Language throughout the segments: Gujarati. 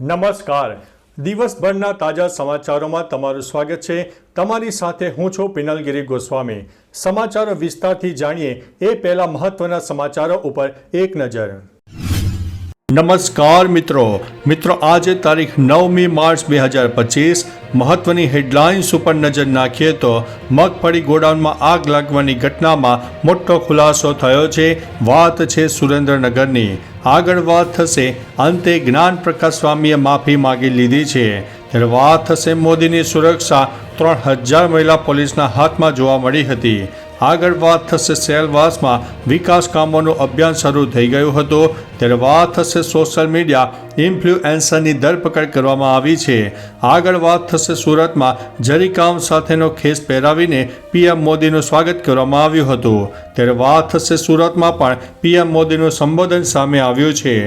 નમસ્કાર. દિવસભરના તાજા સમાચારોમાં તમારું સ્વાગત છે. તમારી સાથે હું છું પિનલગીરી ગોસ્વામી. સમાચારો વિસ્તારથી જાણીએ એ પહેલા મહત્વના સમાચારો ઉપર એક નજર. નમસ્કાર મિત્રો. મિત્રો, આજે તારીખ નવમી માર્ચ બે હજાર પચીસ. મહત્વની હેડલાઇન્સ ઉપર નજર નાખીએ તો મગફળી ગોડાઉનમાં આગ લાગવાની ઘટનામાં મોટો ખુલાસો થયો છે. વાત છે સુરેન્દ્રનગરની. આગળ વાત થશે અંતે જ્ઞાન પ્રકાશ સ્વામીએ માફી માગી લીધી છે. ત્યારે વાત થશે મોદીની સુરક્ષા. ત્રણ હજાર મહિલા પોલીસના હાથમાં જોવા મળી હતી. આગળ વાત થશે સેલવાસમાં વિકાસ કામોનું અભિયાન શરૂ થઈ ગયું હતું. ત્યારે વાત થશે સોશિયલ મીડિયા ઇન્ફ્લુએન્સરની ધરપકડ કરવામાં આવી છે. આગળ વાત થશે સુરતમાં જરીકામ સાથેનો ખેસ પહેરાવીને પીએમ મોદીનું સ્વાગત કરવામાં આવ્યું હતું. ત્યારે વાત થશે સુરતમાં પણ પીએમ મોદીનું સંબોધન સામે આવ્યું છે.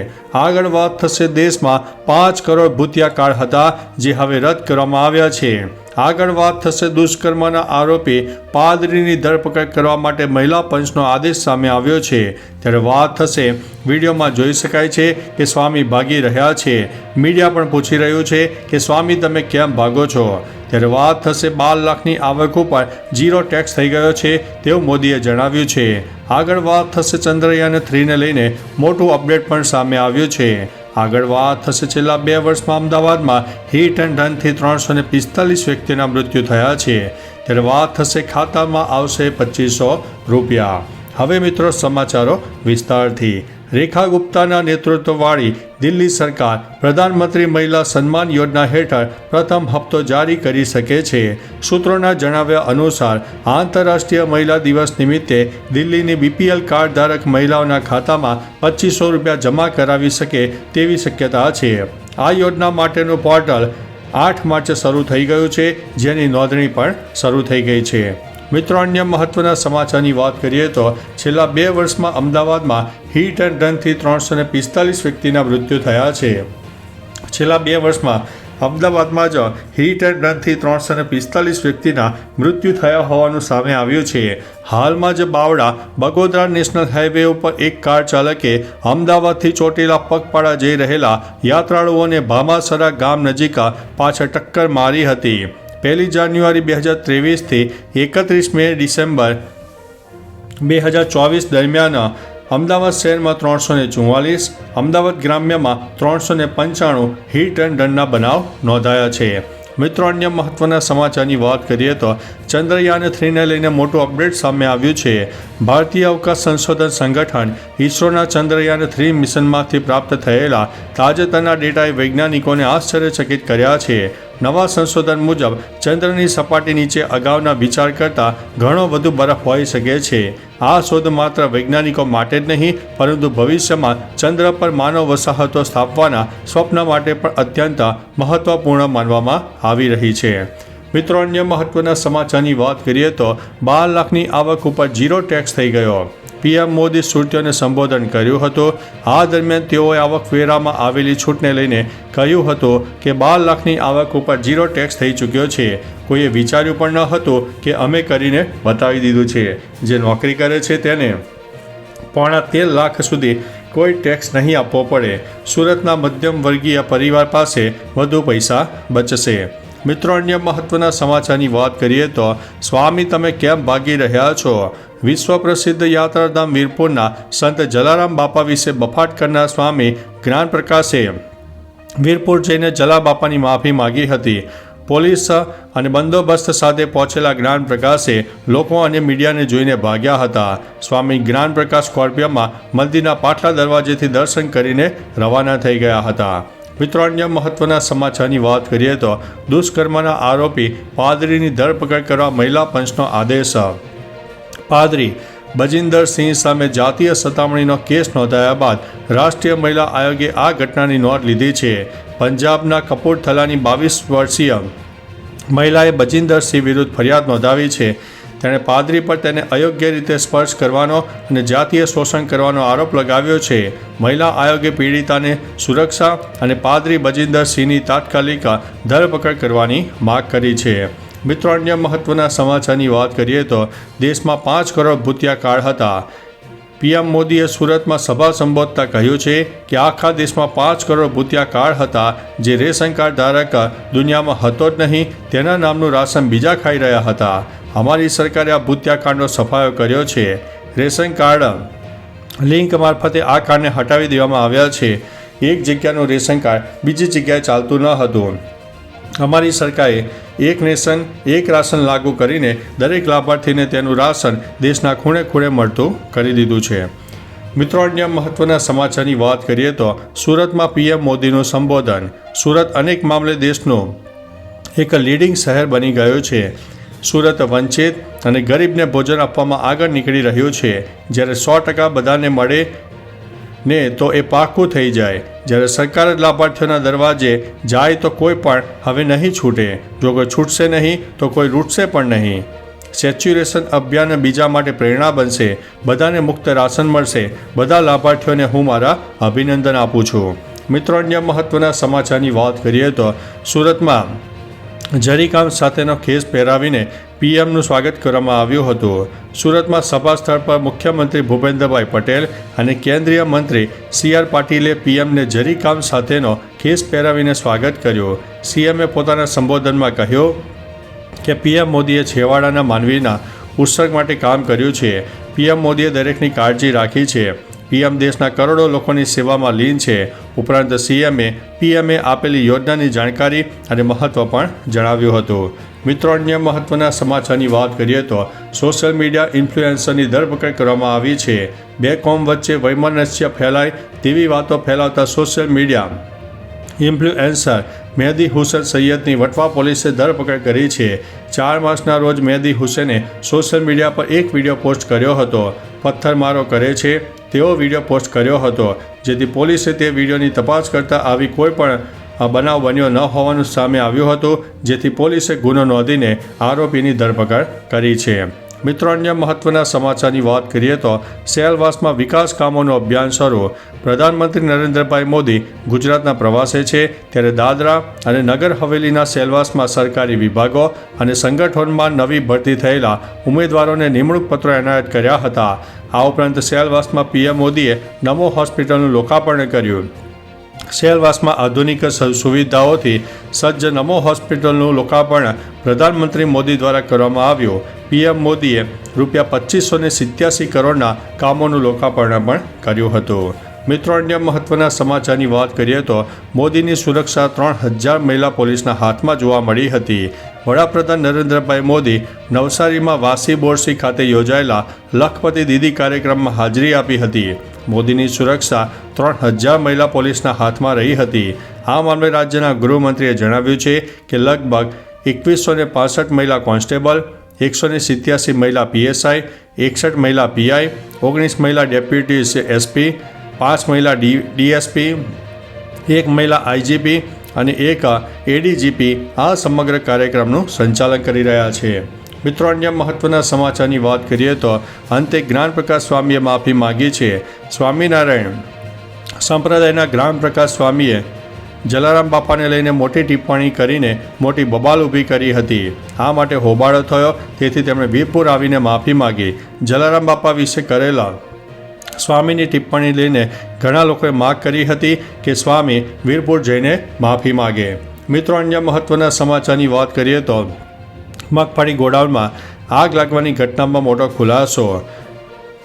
આગળ વાત થશે દેશમાં પાંચ કરોડ ભૂતિયા કાર્ડ હતા, જે હવે રદ કરવામાં આવ્યા છે. આગળ વાત થશે દુષ્કર્મના આરોપી પાદરીની ધરપકડ કરવા માટે મહિલા પંચનો આદેશ સામે આવ્યો છે. ત્યારે વાત થશે વિડીયોમાં જોઈ શકાય છે કે સ્વામી ભાગી રહ્યા છે. મીડિયા પણ પૂછી રહ્યું છે કે સ્વામી, તમે કેમ ભાગો છો? ત્યારે વાત થશે બાર લાખની આવક ઉપર. જીરો ટેક્સ થઈ ગયો છે તેવું મોદીએ જણાવ્યું છે. આગળ વાત થશે ચંદ્રયાન થ્રીને લઈને. મોટું અપડેટ પણ સામે આવ્યું છે. આગળ વાત થશે છેલ્લા બે વર્ષમાં અમદાવાદમાં. હિટ એન્ડ રનથી ત્રણસો ને પિસ્તાલીસ વ્યક્તિના મૃત્યુ થયા છે. ત્યારે વાત થશે ખાતામાં આવશે પચીસો રૂપિયા. હવે મિત્રો, સમાચારો વિસ્તારથી. રેખા ગુપ્તાના નેતૃત્વવાળી દિલ્હી સરકાર પ્રધાનમંત્રી મહિલા સન્માન યોજના હેઠળ પ્રથમ હપ્તો જારી કરી શકે છે. સૂત્રોના જણાવ્યા અનુસાર, આંતરરાષ્ટ્રીય મહિલા દિવસ નિમિત્તે દિલ્હીની બીપીએલ કાર્ડ ધારક મહિલાઓના ખાતામાં પચીસો રૂપિયા જમા કરાવી શકે તેવી શક્યતા છે. આ યોજના માટેનું પોર્ટલ આઠ માર્ચે શરૂ થઈ ગયું છે, જેની નોંધણી પણ શરૂ થઈ ગઈ છે. મિત્રો, અન્ય મહત્વના સમાચારની વાત કરીએ તો છેલ્લા બે વર્ષમાં અમદાવાદમાં હીટ એન્ડ રનથી ત્રણસો ને પિસ્તાલીસ વ્યક્તિના મૃત્યુ થયા છે. છેલ્લા બે વર્ષમાં અમદાવાદમાં જ હીટ એન્ડ રનથી ત્રણસો ને પિસ્તાલીસ વ્યક્તિના મૃત્યુ થયા હોવાનું સામે આવ્યું છે. હાલમાં જ બાવડા બગોદરા નેશનલ હાઈવે ઉપર એક કાર ચાલકે અમદાવાદથી ચોટીલા પગપાળા જઈ રહેલા યાત્રાળુઓને ભામાસરા ગામ નજીક પાછળ ટક્કર મારી હતી. પહેલી જાન્યુઆરી બે હજાર ત્રેવીસથી એકત્રીસ મે ડિસેમ્બર બે હજાર ચોવીસ દરમિયાન અમદાવાદ શહેરમાં ત્રણસો ને ચુમ્માલીસ અમદાવાદ ગ્રામ્યમાં ત્રણસો ને પંચાણું હિટ એન્ડ રનના બનાવ નોંધાયા છે. મિત્રો, અન્ય મહત્વના સમાચારની વાત કરીએ તો ચંદ્રયાન થ્રીને લઈને મોટું અપડેટ સામે આવ્યું છે. ભારતીય અવકાશ સંશોધન સંગઠન ઇસરોના ચંદ્રયાન થ્રી મિશનમાંથી પ્રાપ્ત થયેલા તાજેતરના ડેટાએ વૈજ્ઞાનિકોને આશ્ચર્યચકિત કર્યા છે. નવા સંશોધન મુજબ, ચંદ્રની સપાટી નીચે અગાઉના વિચાર કરતાં ઘણો વધુ બરફ હોઈ શકે છે. આ શોધ માત્ર વૈજ્ઞાનિકો માટે જ નહીં, પરંતુ ભવિષ્યમાં ચંદ્ર પર માનવ વસાહતો સ્થાપવાના સ્વપ્ન માટે પણ અત્યંત મહત્વપૂર્ણ માનવામાં આવી રહી છે. મિત્રો, અન્ય મહત્વના સમાચારની વાત કરીએ તો બાર લાખની આવક ઉપર જીરો ટેક્સ થઈ ગયો. પીએમ મોદી સુરતીઓને સંબોધન કર્યું હતું. આ દરમિયાન તેઓએ આવકવેરામાં આવેલી છૂટને લઈને કહ્યું હતું કે બાર લાખની આવક ઉપર જીરો ટેક્સ થઈ ચૂક્યો છે. કોઈએ વિચાર્યું પણ ન હતું કે અમે કરીને બતાવી દીધું છે. જે નોકરી કરે છે તેને પોણા તેર લાખ સુધી કોઈ ટેક્સ નહીં આપવો પડે. સુરતના મધ્યમ વર્ગીય પરિવાર પાસે વધુ પૈસા બચશે. મિત્રો, અન્ય મહત્વના સમાચારની વાત કરીએ તો, સ્વામી, તમે કેમ ભાગી રહ્યા છો? વિશ્વ પ્રસિદ્ધ યાત્રાધામ વીરપુરના સંત જલારામ બાપા વિશે બફાટ કરનાર સ્વામી જ્ઞાન પ્રકાશે. વીરપુર જઈને જલા બાપાની માફી માગી હતી. પોલીસ અને બંદોબસ્ત સાથે પહોંચેલા જ્ઞાન પ્રકાશે લોકો અને મીડિયાને જોઈને ભાગ્યા હતા. સ્વામી જ્ઞાન પ્રકાશ સ્કોર્પિયોમાં મંદિરના પાટલા દરવાજેથી દર્શન કરીને રવાના થઈ ગયા હતા. મિત્રો, અન્ય મહત્વના સમાચારની વાત કરીએ તો દુષ્કર્મના આરોપી પાદરીની ધરપકડ કરવા મહિલા પંચનો આદેશ. પાદરી બજિંદર સિંહ સામે જાતીય સતામણીનો કેસ નોંધાયા બાદ રાષ્ટ્રીય મહિલા આયોગે આ ઘટનાની નોંધ લીધી છે. પંજાબના કપૂરથલાની બાવીસ વર્ષીય મહિલાએ બજિંદર સિંહ વિરુદ્ધ ફરિયાદ નોંધાવી છે. તેણે પાદરી પર તેને અયોગ્ય રીતે સ્પર્શ કરવાનો અને જાતીય શોષણ કરવાનો આરોપ લગાવ્યો છે. મહિલા આયોગે પીડિતાને સુરક્ષા અને પાદરી બજિંદર સિંહની તાત્કાલિક ધરપકડ કરવાની માગ કરી છે. મિત્રો, અન્ય મહત્વના સમાચારની વાત કરીએ તો દેશમાં પાંચ કરોડ ભૂતિયા કાર્ડ હતા. પીએમ મોદીએ સુરતમાં સભા સંબોધતા કહ્યું છે કે આખા દેશમાં પાંચ કરોડ ભૂતિયા કાર્ડ હતા જે રેશન કાર્ડ ધારક દુનિયામાં હતો જ નહીં, તેના નામનું રાશન બીજા ખાઈ રહ્યા હતા. અમારી સરકારે આ ભૂત્યા કાંડનો સફાયો કર્યો છે. રેશન કાર્ડ લિંક મારફતે આ કાર્ડને હટાવી દેવામાં આવ્યા છે. એક જગ્યાનું રેશન કાર્ડ બીજી જગ્યાએ ચાલતું ન હતું. અમારી સરકારે એક નેશન એક રાશન લાગુ કરીને દરેક લાભાર્થીને તેનું રાશન દેશના ખૂણે ખૂણે મળતું કરી દીધું છે. મિત્રો, અન્ય મહત્વના સમાચારની વાત કરીએ તો સુરતમાં પીએમ મોદીનું સંબોધન. સુરત અનેક મામલે દેશનું એક લીડિંગ શહેર બની ગયું છે. સુરત વંચિત અને ગરીબને ભોજન આપવામાં આગળ નીકળી રહ્યું છે. જ્યારે સો ટકા બધાને મળે ને તો એ પાકું થઈ જાય. જ્યારે સરકાર જ લાભાર્થીઓના દરવાજે જાય તો કોઈ પણ હવે નહીં છૂટે. જો કોઈ છૂટશે નહીં, તો કોઈ રૂટશે પણ નહીં. સેચ્યુરેશન અભિયાન બીજા માટે પ્રેરણા બનશે. બધાને મુક્ત રાશન મળશે. બધા લાભાર્થીઓને હું મારા અભિનંદન આપું છું. મિત્રો, અન્ય મહત્વના સમાચારની વાત કરીએ તો સુરતમાં જરીકામ સાથેનો ખેસ પહેરાવીને પીએમનું સ્વાગત કરવામાં આવ્યું હતું. સુરતમાં સભા સ્થળ પર મુખ્યમંત્રી ભૂપેન્દ્રભાઈ પટેલ અને કેન્દ્રીય મંત્રી સી આર પાટીલે પીએમને જરીકામ સાથેનો ખેસ પહેરાવીને સ્વાગત કર્યું. સીએમએ પોતાના સંબોધનમાં કહ્યું કે, પીએમ મોદીએ છેવાડાના માનવીના ઉત્સર્ગ માટે કામ કર્યું છે. પીએમ મોદીએ દરેકની કાળજી રાખી છે. પીએમ દેશના કરોડો લોકોની સેવામાં લીન છે. ઉપરાંત સીએમએ, પીએમએ આપેલી યોજનાની જાણકારી અને મહત્ત્વ પણ જણાવ્યું હતું. મિત્રો, અન્ય મહત્ત્વના સમાચારની વાત કરીએ તો સોશિયલ મીડિયા ઇન્ફ્લુએન્સરની ધરપકડ કરવામાં આવી છે. બે કોમ વચ્ચે વૈમનસ્ય ફેલાય તેવી વાતો ફેલાવતા social media influencer Mehdi Hussain સૈયદની Vatva પોલીસે ધરપકડ કરી છે. ચાર માસના રોજ મહેદી હુસેને સોશિયલ મીડિયા પર એક વીડિયો પોસ્ટ કર્યો હતો. પથ્થરમારો કરે છે, તેવો વીડિયો પોસ્ટ કર્યો હતો, જેથી પોલીસે તે વિડીયોની તપાસ કરતાં આવી કોઈ પણ બનાવ બન્યો ન હોવાનું સામે આવ્યું હતું, જેથી પોલીસે ગુનો નોંધીને આરોપીની ધરપકડ કરી છે. મિત્રો, અન્ય મહત્વના સમાચારની વાત કરીએ તો સેલવાસમાં વિકાસ કામોનું અભિયાન શરૂ. પ્રધાનમંત્રી નરેન્દ્રભાઈ મોદી ગુજરાતના પ્રવાસે છે. ત્યારે દાદરા અને નગર હવેલીના સેલવાસમાં સરકારી વિભાગો અને સંગઠનમાં નવી ભરતી થયેલા ઉમેદવારોને નિમણૂક પત્રો એનાયત કર્યા હતા. આ ઉપરાંત સેલવાસમાં પીએમ મોદીએ નમો હોસ્પિટલનું લોકાર્પણ કર્યું. સેલવાસમાં આધુનિક સુવિધાઓથી સજ્જ નમો હોસ્પિટલનું લોકાર્પણ પ્રધાનમંત્રી મોદી દ્વારા કરવામાં આવ્યું. પીએમ મોદીએ રૂપિયા પચીસો ને સિત્યાસી કરોડના કામોનું લોકાર્પણ પણ કર્યું હતું. મિત્રો, અન્ય મહત્વના સમાચારની વાત કરીએ તો મોદીની સુરક્ષા ત્રણ હજાર મહિલા પોલીસના હાથમાં જોવા મળી હતી. વડાપ્રધાન નરેન્દ્રભાઈ મોદી નવસારીમાં વાસી બોરસી ખાતે યોજાયેલા લખપતિ દીદી કાર્યક્રમમાં હાજરી આપી હતી. મોદીની સુરક્ષા ત્રણ હજાર મહિલા પોલીસના હાથમાં રહી હતી. આ મામલે રાજ્યના ગૃહમંત્રીએ જણાવ્યું છે કે લગભગ એકવીસો ને પાસઠ મહિલા કોન્સ્ટેબલ, એકસો ને સિત્યાસી મહિલા પીએસઆઈ, એકસઠ મહિલા પીઆઈ, ઓગણીસ મહિલા ડેપ્યુટી એસપી, પાંચ મહિલા ડી, ડીએસપી, એક મહિલા આઈજીપી અને એક એડીજીપી આ સમગ્ર કાર્યક્રમનું સંચાલન કરી રહ્યા છે. મિત્રો, અન્ય મહત્વના સમાચારની વાત કરીએ તો અંતે જ્ઞાનપ્રકાશ સ્વામીએ માફી માગી છે. સ્વામિનારાયણ સંપ્રદાયના જ્ઞાનપ્રકાશ સ્વામીએ જલારામ બાપાને લઈને મોટી ટિપ્પણી કરીને મોટી બબાલ ઊભી કરી હતી. આ માટે હોબાળો થયો, તેથી તેમણે વીરપુર આવીને માફી માગી. જલારામ બાપા વિશે કરેલા સ્વામીની ટિપ્પણી લઈને ઘણા લોકોએ માગ કરી હતી કે સ્વામી વીરપુર જઈને માફી માગે. મિત્રો, અન્ય મહત્વના સમાચારની વાત કરીએ તો મગફળી ગોડાઉનમાં આગ લાગવાની ઘટનામાં મોટો ખુલાસો.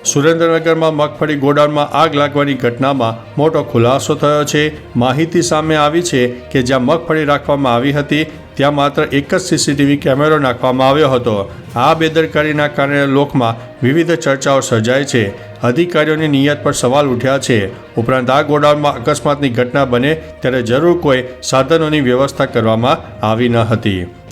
સુરેન્દ્રનગરમાં મગફળી ગોડાઉનમાં આગ લાગવાની ઘટનામાં મોટો ખુલાસો થયો છે. માહિતી સામે આવી છે કે જ્યાં મગફળી રાખવામાં આવી હતી, ત્યાં માત્ર એક જ સીસીટીવી કેમેરો નાખવામાં આવ્યો હતો. આ બેદરકારીના કારણે લોકમાં વિવિધ ચર્ચાઓ સર્જાય છે. અધિકારીઓની નિયત પર સવાલ ઉઠ્યા છે. ઉપરાંત આ ગોડાઉનમાં અકસ્માતની ઘટના બને ત્યારે જરૂર કોઈ સાધનોની વ્યવસ્થા કરવામાં આવી ન હતી.